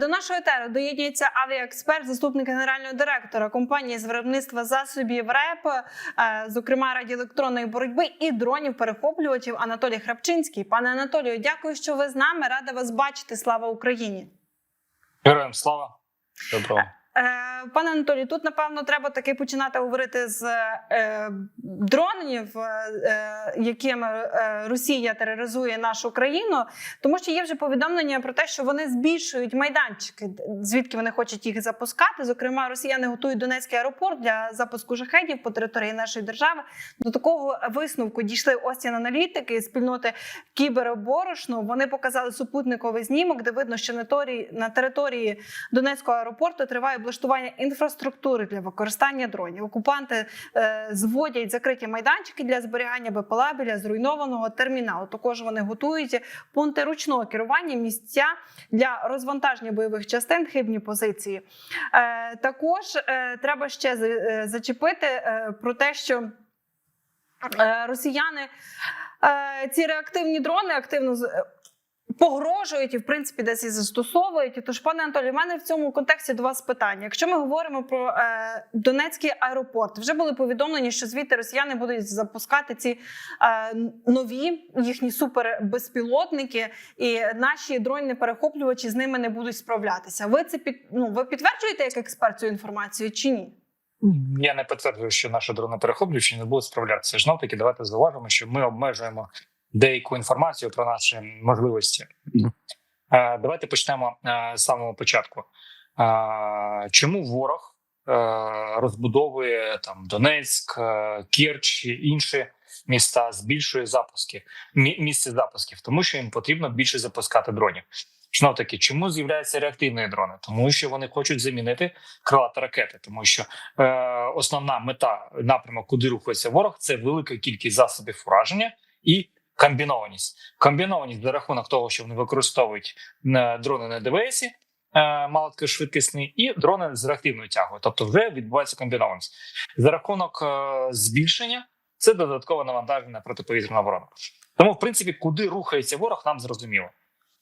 До нашого етеру доєднується авіаексперт, заступник генерального директора компанії з виробництва засобів РЕП, е, зокрема радіоелектронної боротьби і дронів перехоплювачів Анатолій Храпчинський. Пане Анатолію, дякую, що ви з нами. Рада вас бачити. Слава Україні. Героям слава доброго. Е, Пане Анатолію, тут напевно треба таки починати говорити з е, дронів, е, якими е, Росія тероризує нашу країну, тому що є вже повідомлення про те, що вони збільшують майданчики, звідки вони хочуть їх запускати. Зокрема, росіяни готують Донецький аеропорт для запуску шахедів по території нашої держави. До такого висновку дійшли Остін аналітики спільноти кібероборошну. Вони показали супутниковий знімок, де видно, що на території Донецького аеропорту триває облаштування інфраструктури для використання дронів. Окупанти е, зводять закриті майданчики для зберігання БПЛА біля зруйнованого терміналу. Також вони готують пункти ручного керування, місця для розвантаження бойових частин, хибні позиції. Е, також е, треба ще е, зачепити е, про те, що е, росіяни е, ці реактивні дрони активно погрожують і, в принципі, десь і застосовують. Тож, пане Анатолію, у мене в цьому контексті до вас питання. Якщо ми говоримо про е, Донецький аеропорт, вже були повідомлені, що звідти росіяни будуть запускати ці е, нові їхні супербезпілотники, і наші дронні перехоплювачі з ними не будуть справлятися. Ви це під ну ви підтверджуєте як експерт цю інформацію чи ні? Я не підтверджую, що наші дрони перехоплюючі не будуть справлятися. Знов таки, давайте зауважимо, що ми обмежуємо деяку інформацію про наші можливості. Е, Давайте почнемо е, з самого початку. Е, Чому ворог розбудовує там Донецьк, Керч і інші міста, збільшує запуски мі- місце запусків, тому що їм потрібно більше запускати дронів. Знов таки, чому з'являються реактивні дрони? Тому що вони хочуть замінити крилаті ракети, тому що е, основна мета напрямок, куди рухається ворог, це велика кількість засобів ураження і комбінованість. Комбінованість за рахунок того, що вони використовують е, дрони на ДВС, е, малоткошвидкісні, і дрони з реактивною тягою. Тобто, вже відбувається комбінованість за рахунок е, збільшення. Це додаткове навантаження на протиповітряну оборону. Тому, в принципі, куди рухається ворог, нам зрозуміло.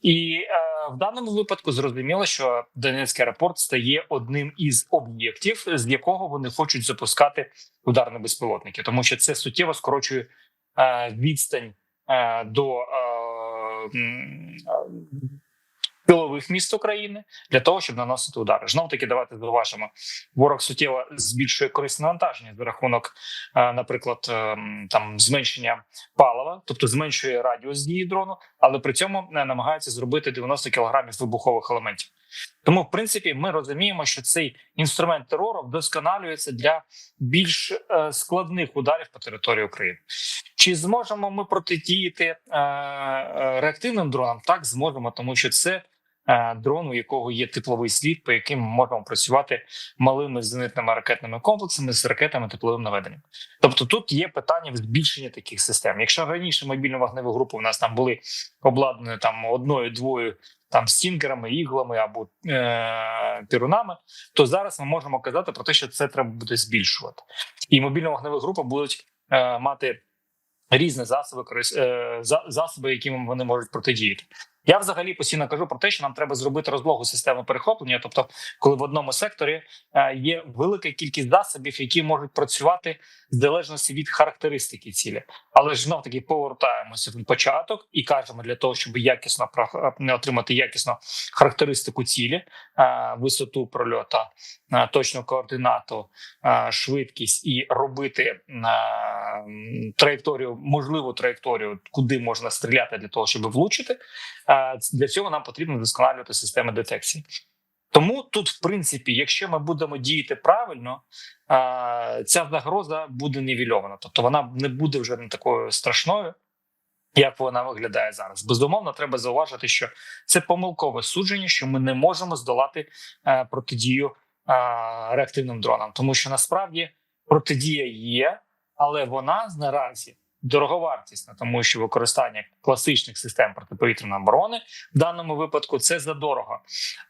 І е, в даному випадку зрозуміло, що Донецький аеропорт стає одним із об'єктів, з якого вони хочуть запускати ударні безпілотники, тому що це суттєво скорочує е, відстань до е, е, тилових міст України для того, щоб наносити удари. Знов таки, давайте зауважимо, ворог суттєво збільшує корисне навантаження за рахунок, е, наприклад, е, там зменшення палива, тобто зменшує радіус дії дрону, але при цьому е, намагається зробити 90 кілограмів вибухових елементів. Тому, в принципі, ми розуміємо, що цей інструмент терору вдосконалюється для більш е, складних ударів по території України. Чи зможемо ми протидіяти е, е, реактивним дронам? Так, зможемо, тому що це дрон, у якого є тепловий слід, по яким ми можемо працювати малими зенитними ракетними комплексами з ракетами тепловим наведенням. Тобто тут є питання в збільшенні таких систем. Якщо раніше мобільні вогневі групи у нас там були обладнані там одною двою там стінгерами, іглами або е- пірунами, то зараз ми можемо казати про те, що це треба буде збільшувати, і мобільні вогневі групи будуть е- мати різні засоби, е- засоби, якими вони можуть протидіяти. Я взагалі постійно кажу про те, що нам треба зробити розлогу систему перехоплення. Тобто, коли в одному секторі е, є велика кількість засобів, які можуть працювати в залежності від характеристики цілі, але ж знов таки повертаємося в початок і кажемо для того, щоб якісно е, отримати якісно характеристику цілі, е, висоту прольота, точну координату, швидкість і робити траєкторію, можливу траєкторію, куди можна стріляти для того, щоб влучити. Для цього нам потрібно вдосконалювати системи детекції. Тому тут, в принципі, якщо ми будемо діяти правильно, ця загроза буде нівельована. Тобто вона не буде вже не такою страшною, як вона виглядає зараз. Безумовно, треба зауважити, що це помилкове судження, що ми не можемо здолати е, протидію реактивним дронам, тому що насправді протидія є, але вона наразі дороговартісна, тому що використання класичних систем протиповітряної оборони в даному випадку це задорого.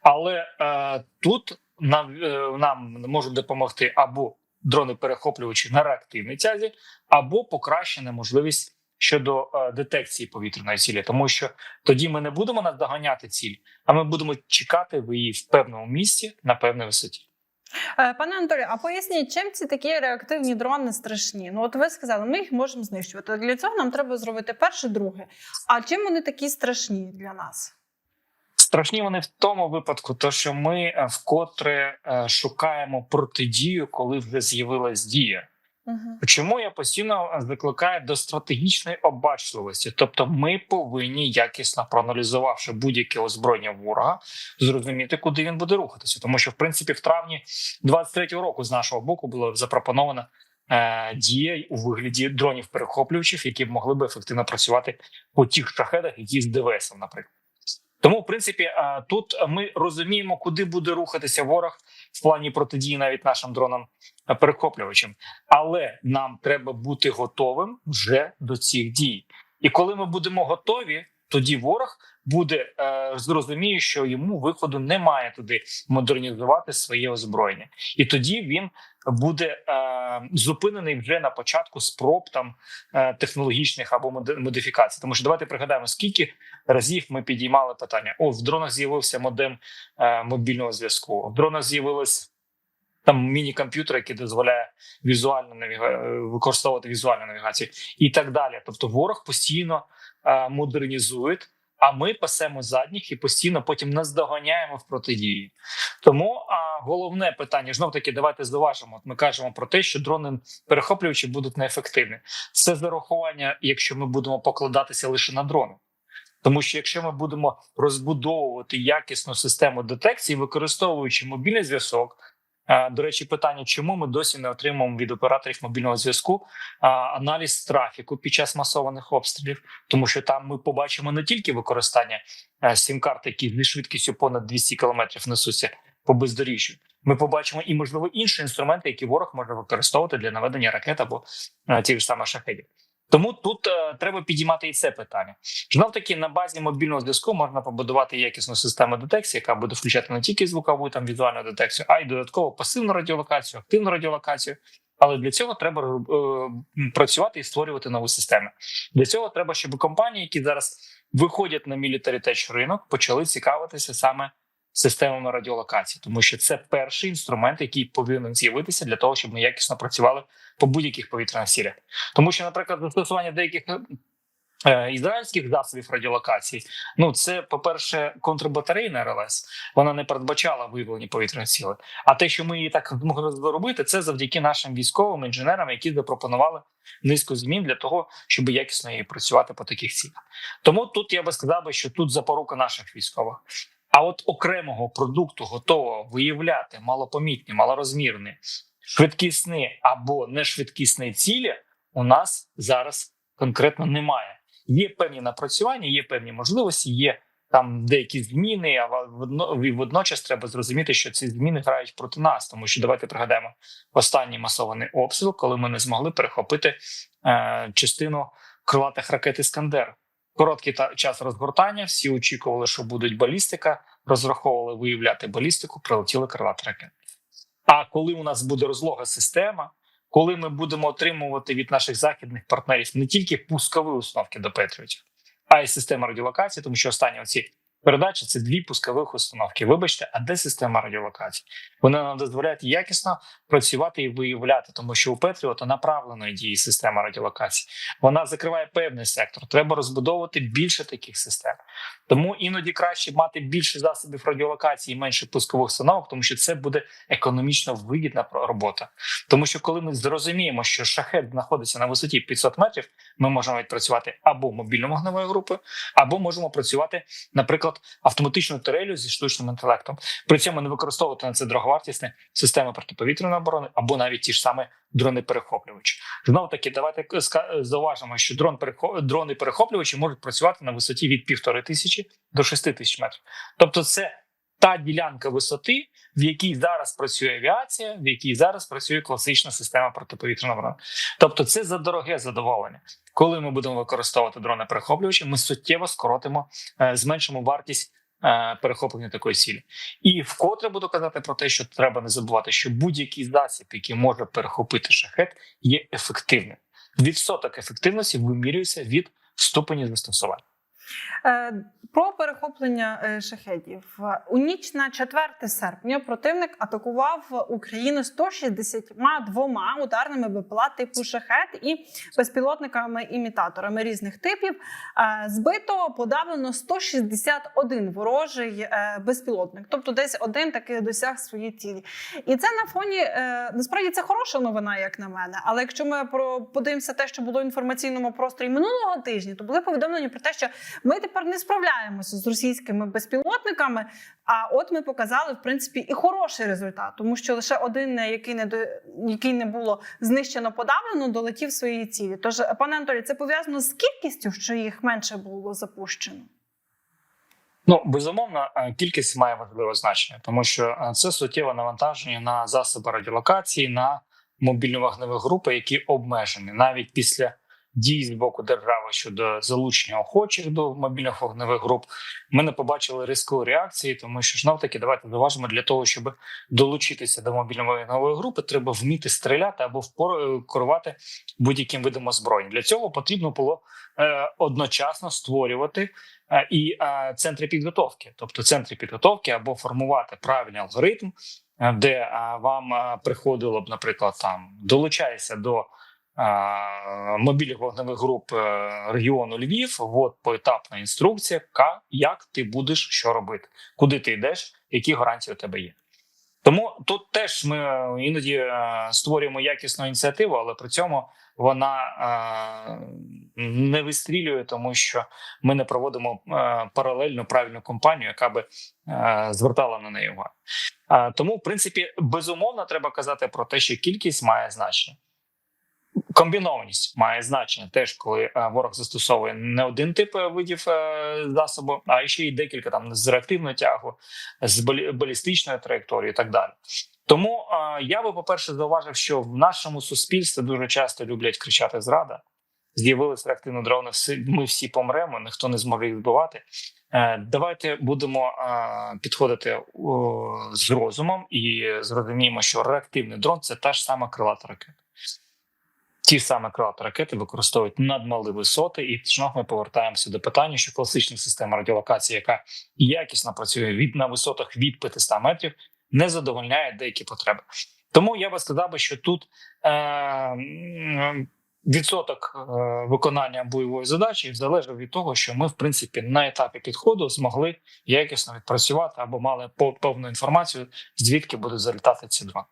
Але е, тут нам, е, нам можуть допомогти або дрони перехоплювачі на реактивній тязі, або покращена можливість щодо е, детекції повітряної цілі, тому що тоді ми не будемо наздоганяти ціль, а ми будемо чекати в її в певному місці на певній висоті. Е, Пане Анатолію, а поясніть, чим ці такі реактивні дрони страшні? Ну, от ви сказали, ми їх можемо знищувати. Для цього нам треба зробити перше, друге. А чим вони такі страшні для нас? Страшні вони в тому випадку, то що ми е, вкотре е, шукаємо протидію, коли вже з'явилась дія. Угу. Чому я постійно закликаю до стратегічної обачливості? Тобто, ми повинні якісно проаналізувавши будь-яке озброєння ворога, зрозуміти, куди він буде рухатися. Тому що, в принципі, в травні 23-го року з нашого боку було запропоновано е, дія у вигляді дронів перехоплювачів, які б могли би ефективно працювати по тих шахедах, які з ДВС, наприклад. Тому, в принципі, е, тут ми розуміємо, куди буде рухатися ворог в плані протидії навіть нашим дронам е, перехоплювачам. Але нам треба бути готовим вже до цих дій. І коли ми будемо готові, тоді ворог буде е, зрозуміє, що йому виходу немає туди модернізувати своє озброєння, і тоді він буде е, зупинений вже на початку спроб там е, технологічних або моди- модифікацій. Тому що давайте пригадаємо, скільки разів ми підіймали питання: о, в дронах з'явився модем мобільного зв'язку, в дронах з'явилось. Там міні-комп'ютер, який дозволяє візуально навіга... використовувати візуальну навігацію, і так далі. Тобто, ворог постійно е, модернізує, а ми пасемо задніх і постійно потім наздоганяємо в протидії. Тому а, головне питання знов таки, давайте зважимо. От Ми кажемо про те, що дрони перехоплювачі будуть неефективні. Це зарахування, якщо ми будемо покладатися лише на дрони. Тому що якщо ми будемо розбудовувати якісну систему детекції, використовуючи мобільний зв'язок. Е, До речі, питання, чому ми досі не отримуємо від операторів мобільного зв'язку аналіз трафіку під час масованих обстрілів, тому що там ми побачимо не тільки використання е, сім-карт, які зі швидкістю понад 200 км несуться по бездоріжжю. Ми побачимо і можливо інші інструменти, які ворог може використовувати для наведення ракет або е, тих ж самих шахедів. Тому тут е, треба підіймати і це питання. Знов таки на базі мобільного зв'язку можна побудувати якісну систему детекції, яка буде включати не тільки звукову там візуальну детекцію, а й додатково пасивну радіолокацію, активну радіолокацію. Але для цього треба е, працювати і створювати нові системи. Для цього треба, щоб компанії, які зараз виходять на tech ринок, почали цікавитися саме системами радіолокації, тому що це перший інструмент, який повинен з'явитися для того, щоб ми якісно працювали по будь-яких повітряних цілях. Тому що, наприклад, застосування деяких е, ізраїльських засобів радіолокації, ну це, по-перше, контрбатарейна РЛС. Вона не передбачала виявлені повітряних цілей. А те, що ми її так змогли зробити, це завдяки нашим військовим інженерам, які запропонували низку змін для того, щоб якісно її працювати по таких цілях. Тому тут я би сказав, що тут запорука наших військових. А от окремого продукту готового виявляти малопомітні, малорозмірні, швидкісні або нешвидкісні цілі у нас зараз конкретно немає. Є певні напрацювання, є певні можливості, є там деякі зміни, а водно- водночас треба зрозуміти, що ці зміни грають проти нас, тому що давайте пригадаємо останній масований обстріл, коли ми не змогли перехопити е, частину крилатих ракет Іскандер. Короткий та час розгортання. Всі очікували, що будуть балістика, розраховували виявляти балістику, прилетіли крилаті ракети. А коли у нас буде розлога система, коли ми будемо отримувати від наших західних партнерів не тільки пускові установки до Петріотів, а й система радіолокації, тому що останні оці передачі це дві пускових установки. Вибачте, а де система радіолокації? Вона нам дозволяє якісно працювати і виявляти, тому що у Петріота направленої дії система радіолокації. Вона закриває певний сектор. Треба розбудовувати більше таких систем. Тому іноді краще мати більше засобів радіолокації менше пускових установок, тому що це буде економічно вигідна робота. Тому що коли ми зрозуміємо, що шахет знаходиться на висоті 500 метрів, ми можемо відпрацювати або мобільною вогневою групою, або можемо працювати, наприклад, автоматичною турелью зі штучним інтелектом. При цьому не використовувати на це дороговартісні системи протиповітряної оборони або навіть ті ж самі дрони перехоплювачі. Знову таки, давайте зауважимо, що дрон перехо- дрони перехоплювачі можуть працювати на висоті від півтори тисячі до шести тисяч метрів. Тобто, це та ділянка висоти, в якій зараз працює авіація, в якій зараз працює класична система протиповітряної оборони. Тобто, це за дороге задоволення. Коли ми будемо використовувати дрони перехоплювачі, ми суттєво скоротимо, е, зменшимо вартість. е, Перехоплення такої цілі, і вкотре буду казати про те, що треба не забувати, що будь-який засіб, який може перехопити шахет, є ефективним. відсоток ефективності вимірюється від ступені застосування. Е, Про перехоплення е, шахедів у ніч на 4 серпня противник атакував Україну 162 ударними БПЛА типу шахет і безпілотниками-імітаторами різних типів. Е, Збито подавлено 161 ворожий безпілотник, тобто десь один таки досяг свої цілі. І це на фоні насправді це хороша новина, як на мене. Але якщо ми подивимося те, що було в інформаційному просторі минулого тижня, то були повідомлення про те, що ми тепер не справляємося з російськими безпілотниками. А от ми показали в принципі і хороший результат, тому що лише один, який не до який не було знищено подавлено, долетів своєї цілі. Тож, пане Анатолій, це пов'язано з кількістю, що їх менше було запущено. Ну безумовно, е, кількість має важливе значення, тому що е, це суттєве навантаження на засоби радіолокації, на мобільні вогневі групи, які обмежені навіть після дій з боку держави щодо залучення охочих до мобільних вогневих груп. Ми не побачили різкої реакції, тому що знов таки давайте зауважимо, для того, щоб долучитися до мобільної вогневої групи, треба вміти стріляти або впор- керувати будь-яким видом озброєння. Для цього потрібно було е, одночасно створювати е, і е, центри підготовки, тобто центри підготовки або формувати правильний алгоритм, е, де е, вам е, приходило б, наприклад, там долучається до е, мобільних вогневих груп е, регіону Львів. От поетапна інструкція, як ти будеш що робити, куди ти йдеш, які гарантії у тебе є. Тому тут теж ми е, іноді е, створюємо якісну ініціативу, але при цьому вона не вистрілює, тому що ми не проводимо паралельну правильну кампанію, яка би звертала на неї увагу. Тому, в принципі, безумовно, треба казати про те, що кількість має значення. Комбінованість має значення теж, коли е, ворог застосовує не один тип е, видів е, засобу, а ще й декілька там з реактивної тягу, з балі- балістичної траєкторії і так далі. Тому я би, по-перше, зауважив, що в нашому суспільстві дуже часто люблять кричати зрада. З'явилися реактивні дрони, ми всі помремо, ніхто не зможе їх збивати. Давайте будемо підходити з розумом і зрозуміємо, що реактивний дрон це та ж сама крилата ракета. Ті ж саме крилаті використовують надмали висоти, і знов ми повертаємося до питання, що класична система радіолокації, яка якісно працює від на висотах від 500 метрів, не задовольняє деякі потреби. Тому я би сказав що тут е, відсоток е, виконання бойової задачі залежав від того, що ми, в принципі, на етапі підходу змогли якісно відпрацювати або мали по- повну інформацію, звідки будуть залітати ці дрони.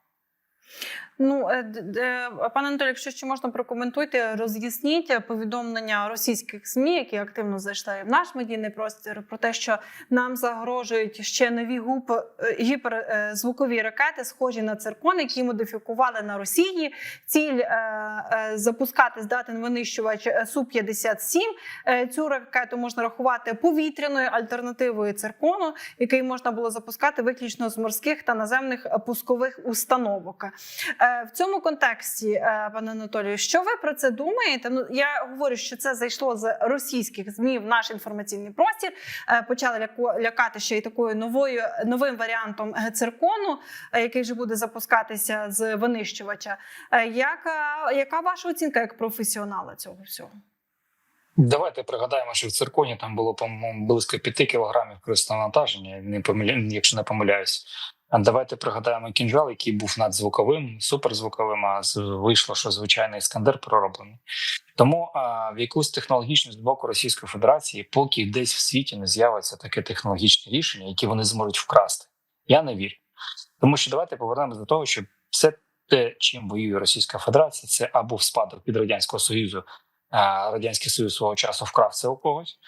Ну, е, д- пане Анатолій, якщо ще можна прокоментуйте, роз'ясніть повідомлення російських ЗМІ, які активно зайшли в наш медійний простір, про те, що нам загрожують ще нові гуп е, гіперзвукові ракети, схожі на циркон, які модифікували на Росії. Ціль е, е, запускати здатен винищувач су 57 Е, Цю ракету можна рахувати повітряною альтернативою циркону, який можна було запускати виключно з морських та наземних пускових установок. Е, В цьому контексті, е, пане Анатолію, що ви про це думаєте? Ну я говорю, що це зайшло з російських змі в наш інформаційний простір. Е, Почали лякати ще й такою новою новим варіантом циркону, який вже буде запускатися з винищувача. Яка, яка ваша оцінка як професіонала цього всього? Давайте пригадаємо, що в цирконі там було по-моєму близько 5 кілограмів навантаження, не помиля... якщо не помиляюсь. Давайте пригадаємо кінжал, який був надзвуковим, суперзвуковим, а вийшло, що звичайний іскандер пророблений. Тому а, в якусь технологічну з боку Російської Федерації, поки десь в світі не з'явиться таке технологічне рішення, яке вони зможуть вкрасти. Я не вірю. Тому що давайте повернемося до того, що все те, чим воює Російська Федерація, це або в спадок від радянського союзу. а, Радянський Союз свого часу вкрав це у когось,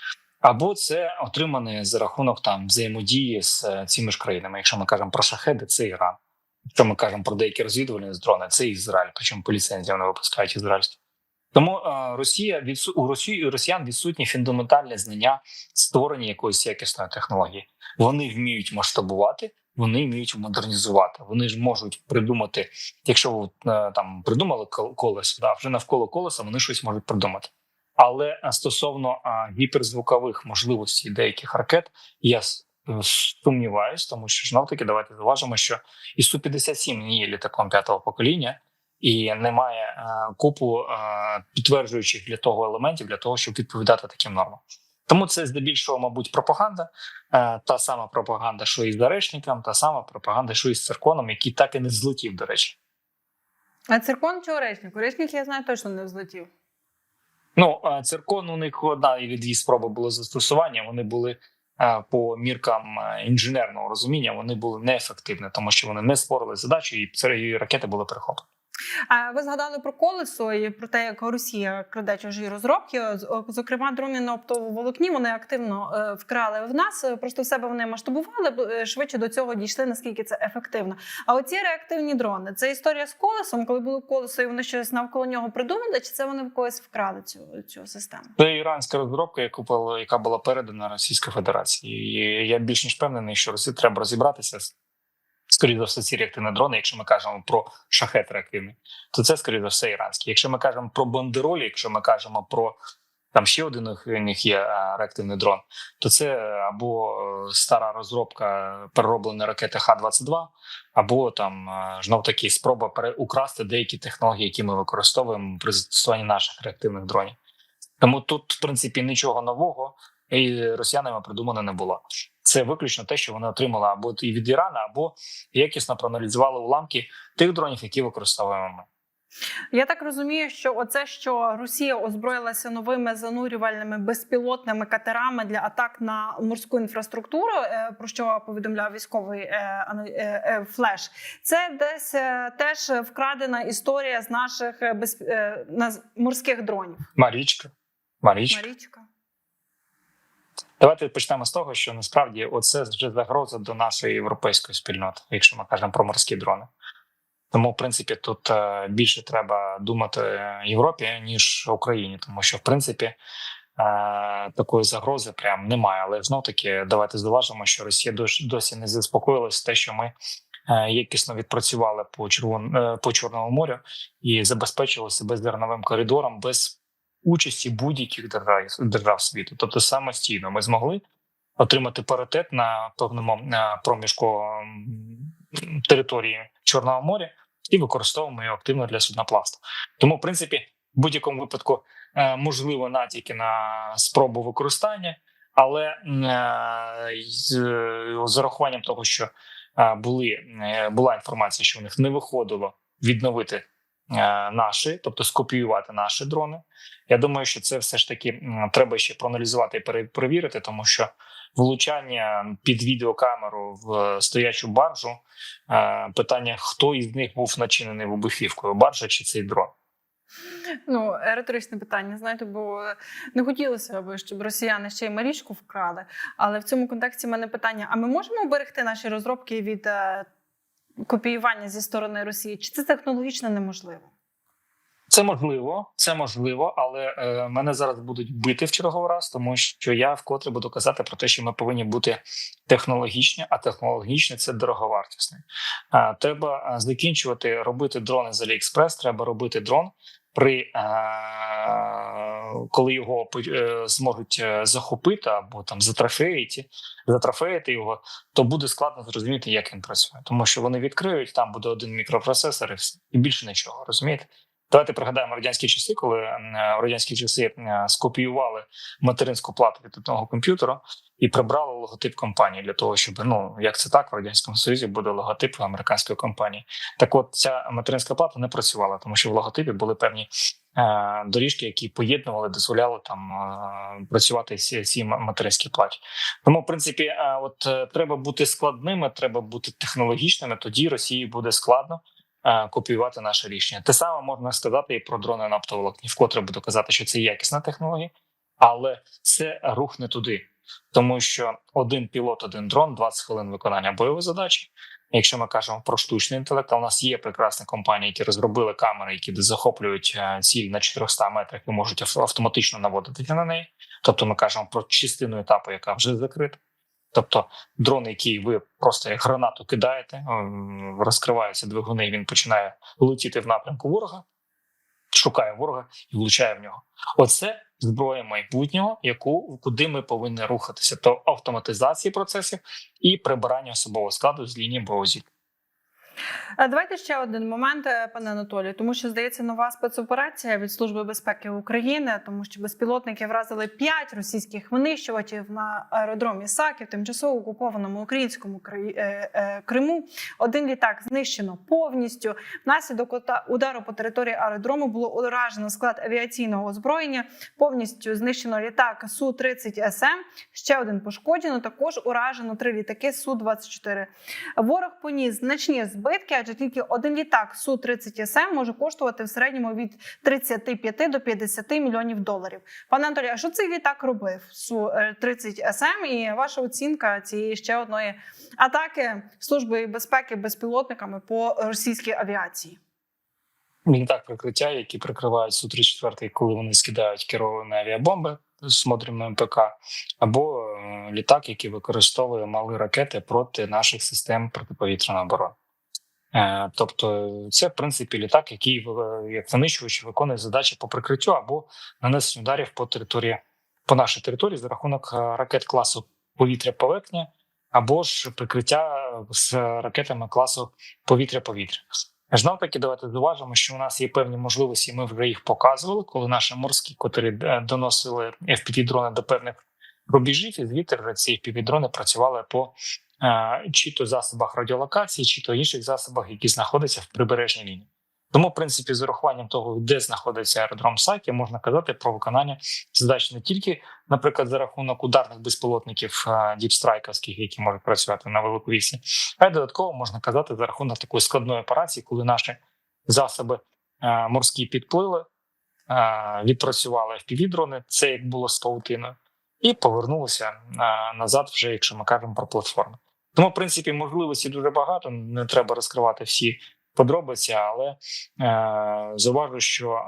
або це отримане за рахунок там взаємодії з е, цими ж країнами. Якщо ми кажемо про шахеди, це Іран. Якщо ми кажемо про деякі розвідувальні дрони, це Ізраїль, причому по ліцензії вони випускають ізраїльські. Тому е, Росія відсу... у Росії Росіян відсутні фундаментальні знання створення якоїсь якісної технології. Вони вміють масштабувати, вони вміють модернізувати. Вони ж можуть придумати, якщо ви е, там придумали кол- колесо, да, вже навколо колеса вони щось можуть придумати. Але е, стосовно а, гіперзвукових можливостей деяких ракет, я е, сумніваюсь, тому що знов таки давайте зважимо, що і су 57 не є літаком п'ятого покоління, і немає е, купу е, підтверджуючих для того елементів для того, щоб відповідати таким нормам. Тому це здебільшого, мабуть, пропаганда, е, та сама пропаганда, що і з Зарешником, та сама пропаганда, що і з цирконом, який так і не злетів, до речі. А циркон чи орешник? Орешник, я знаю, точно не взлетів. Ну, е, циркон у них одна і дві спроби було застосування. Вони були е, по міркам е, інженерного розуміння, вони були неефективні, тому що вони не створили задачу, і ракети були перехоплені. Ви згадали про колесо і про те, як Росія краде чужі розробки. З- Зокрема, дрони на волокні вони активно е, вкрали в нас. Просто в себе вони масштабували, е, швидше до цього дійшли, наскільки це ефективно. А оці реактивні дрони це історія з колесом, коли було колесо, і вони щось навколо нього придумали, чи це вони в когось вкрали цю, цю систему? Це іранська розробка, яку яка була передана Російській Федерації. І я більш ніж впевнений, що Росії треба розібратися. Скоріше за все, ці реактивні дрони, якщо ми кажемо про шахет реактивний, то це скоріше за все іранські. Якщо ми кажемо про бандеролі, якщо ми кажемо про там ще один у них є реактивний дрон, то це або е, стара розробка перероблена ракети Х-22, або там знов таки спроба переукрасти деякі технології, які ми використовуємо при застосуванні наших реактивних дронів. Тому тут, в принципі, нічого нового і росіянами придумано не було. Це виключно те, що вони отримали або і від Ірана, або якісно проаналізували уламки тих дронів, які використовуємо ми. Я так розумію, що оце, що Росія озброїлася новими занурювальними безпілотними катерами для атак на морську інфраструктуру, е, про що повідомляв військовий е, е, флеш, це десь теж вкрадена історія з наших без, е, морських дронів. Марічка. Марічка. Марічка. Давайте почнемо з того, що насправді оце вже загроза до нашої європейської спільноти, якщо ми кажемо про морські дрони. Тому, в принципі, тут е, більше треба думати Європі ніж Україні, тому що в принципі е, такої загрози прям немає. Але знов таки давайте зважимо, що Росія досі, не заспокоїлась те, що ми е, якісно відпрацювали по червон по чорному морю і забезпечили себе зерновим коридором без участі будь-яких держав держав світу. Тобто самостійно ми змогли отримати паритет на певному е, проміжку території Чорного моря і використовуємо його активно для суднопласту. Тому, в принципі, в будь-якому випадку е, можливо натяки на спробу використання, але е, з, урахуванням того, що були була інформація, що у них не виходило відновити наші, тобто скопіювати наші дрони. Я думаю, що це все ж таки треба ще проаналізувати і пере- перевірити, тому що влучання під відеокамеру в стоячу баржу е, питання: хто із них був начинений вибухівкою, баржа чи цей дрон? Ну, е, риторичне питання, знаєте, бо е, не хотілося б, щоб росіяни ще й Марічку вкрали. Але в цьому контексті в мене питання: а ми можемо уберегти наші розробки від е, копіювання зі сторони Росії? Чи це технологічно неможливо? Це можливо, це можливо, але е, мене зараз будуть бити в черговий раз, тому що я вкотре буду казати про те, що ми повинні бути технологічні, а технологічні це дороговартісне. Е, треба е, закінчувати робити дрони з AliExpress, Треба робити дрон при е, коли його е, зможуть е, захопити або там затрофеїти, затрофеїти його, то буде складно зрозуміти, як він працює, тому що вони відкриють там буде один мікропроцесор і все, і більше нічого. Розумієте? Давайте пригадаємо радянські часи, коли е, в радянські часи скопіювали материнську плату від одного комп'ютера і прибрали логотип компанії для того, щоб ну як це так в радянському союзі буде логотип американської компанії. Так, от ця материнська плата не працювала, тому що в логотипі були певні доріжки, які поєднували, дозволяли там е, працювати ці, материнські платі. Тому, в принципі, е, от е, треба бути складними, треба бути технологічними. Тоді Росії буде складно е, копіювати наше рішення. Те саме можна сказати і про дрони на. Вкотре буду казати, що це якісна технологія, але це рух не туди, тому що один пілот, один дрон, 20 хвилин виконання бойової задачі. Якщо ми кажемо про штучний інтелект, у нас є прекрасні компанії, які розробили камери, які захоплюють е, ціль на 400 метрах і можуть автоматично наводити на неї. Тобто, ми кажемо про частину етапу, яка вже закрита. Тобто дрон, який ви просто як гранату кидаєте, ем, розкриваються двигуни, і він починає летіти в напрямку ворога, шукає ворога і влучає в нього. Оце зброя майбутнього, яку куди ми повинні рухатися, то автоматизації процесів і прибирання особового складу з лінії Е, Давайте ще один момент, е, пане Анатолію, тому що здається нова спецоперація від Служби безпеки України, тому що безпілотники вразили п'ять російських винищувачів на аеродромі Саків, тимчасово окупованому українському е, е, Криму. Один літак знищено повністю. Внаслідок удару по території аеродрому було уражено склад авіаційного озброєння. Повністю знищено літак су 30 СМ. Ще один пошкоджено. Також уражено три літаки су 24 Ворог поніс значні збитки, адже тільки один літак су 30 СМ може коштувати в середньому від 35 до 50 мільйонів доларів. Пане Анатолію, а що цей літак робив су 30 СМ? І ваша оцінка цієї ще одної атаки служби безпеки безпілотниками по російській авіації? літак прикриття, які прикривають су 34 коли вони скидають керовані авіабомби з модульним МПК, або е, літак, який використовує малі ракети проти наших систем протиповітряної оборони. Е, Тобто, це в принципі літак, який е, як винищувач виконує задачі по прикриттю або нанесенню ударів по території по нашій території за рахунок е, ракет класу повітря-поверхня або ж прикриття з ракетами класу повітря-повітря. Знов таки, давайте зважимо, що у нас є певні можливості. Ми вже їх показували, коли наші морські котрі доносили fpv дрони до певних рубежів, і звідти вже ці fpv дрони працювали по чи то засобах радіолокації, чи то інших засобах, які знаходяться в прибережній лінії. Тому, в принципі, з урахуванням того, де знаходиться аеродром Сакі, можна казати про виконання задач не тільки, наприклад, за рахунок ударних безпілотників е, діпстрайковських, які можуть працювати на велику вісі, а й додатково можна казати за рахунок такої складної операції, коли наші засоби е, морські підплили, е, відпрацювали FPV-дрони, це як було з паутиною, і повернулися е, назад, вже якщо ми кажемо про платформи. Тому, в принципі, можливості дуже багато. Не треба розкривати всі подробиці, але е, зауважу, що е,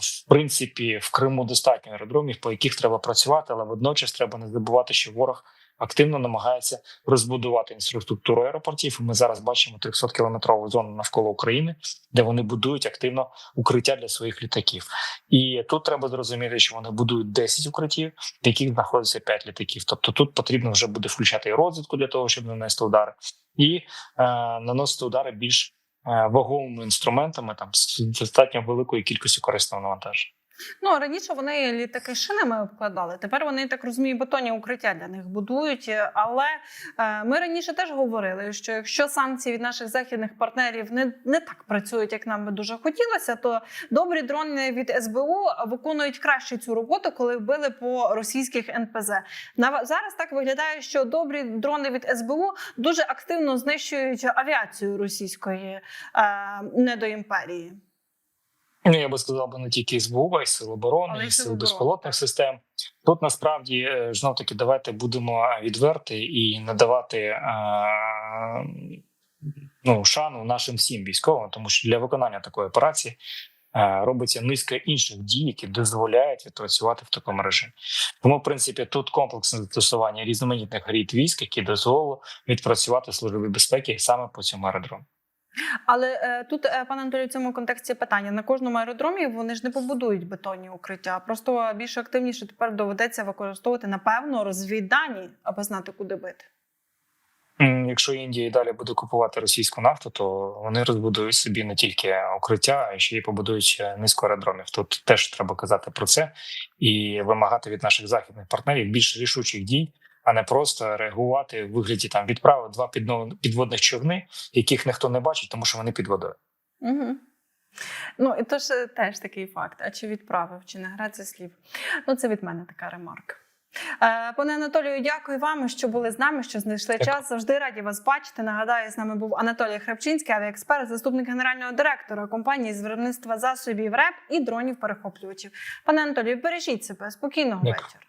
в принципі в Криму достатньо аеродромів, по яких треба працювати, але водночас треба не забувати, що ворог активно намагається розбудувати інфраструктуру аеропортів. Ми зараз бачимо 300 кілометрову зону навколо України, де вони будують активно укриття для своїх літаків. І тут треба зрозуміти, що вони будують 10 укриттів, в яких знаходиться 5 літаків. Тобто тут потрібно вже буде включати і розвідку для того, щоб нанести удари, і е, наносити удари більш ваговими інструментами, там з достатньо великою кількістю корисного навантаження. Ну раніше вони літаки шинами обкладали. Тепер вони так розумію, бетонні укриття для них будують. Але е, ми раніше теж говорили, що якщо санкції від наших західних партнерів не, не так працюють, як нам би дуже хотілося, то добрі дрони від СБУ виконують краще цю роботу, коли вбили по російських НПЗ. На зараз так виглядає, що добрі дрони від СБУ дуже активно знищують авіацію російської е, недоімперії. Ну, я би сказав би не тільки СБУ, а й сил оборони, і Сил безпілотних систем. Тут насправді знов таки давайте будемо відверти і надавати е, ну, шану нашим всім військовим, тому що для виконання такої операції е, робиться низка інших дій, які дозволяють відпрацювати в такому режимі. Тому, в принципі, тут комплексне застосування різноманітних рід військ, які дозволили відпрацювати службі безпеки саме по цьому аеродрому. Але е, тут, е, пане Анатолію, в цьому контексті питання на кожному аеродромі вони ж не побудують бетонні укриття. Просто більш активніше тепер доведеться використовувати напевно розвіддані, аби знати, куди бити. Якщо Індія і далі буде купувати російську нафту, то вони розбудують собі не тільки укриття, а ще й побудують е, низку аеродромів. Тут теж треба казати про це і вимагати від наших західних партнерів більш рішучих дій, а не просто реагувати в вигляді там відправи два підводних човни, яких ніхто не бачить, тому що вони під водою. Угу. Ну і то ж е, теж такий факт. А чи відправив, чи не гра це слів? Ну, це від мене така ремарка. Е, Пане Анатолію, дякую вам, що були з нами, що знайшли час. Завжди раді вас бачити. Нагадаю, з нами був Анатолій Храпчинський, авіаексперт, заступник генерального директора компанії з виробництва засобів РЕП і дронів перехоплювачів. Пане Анатолію, бережіть себе, спокійного Дякую. вечора.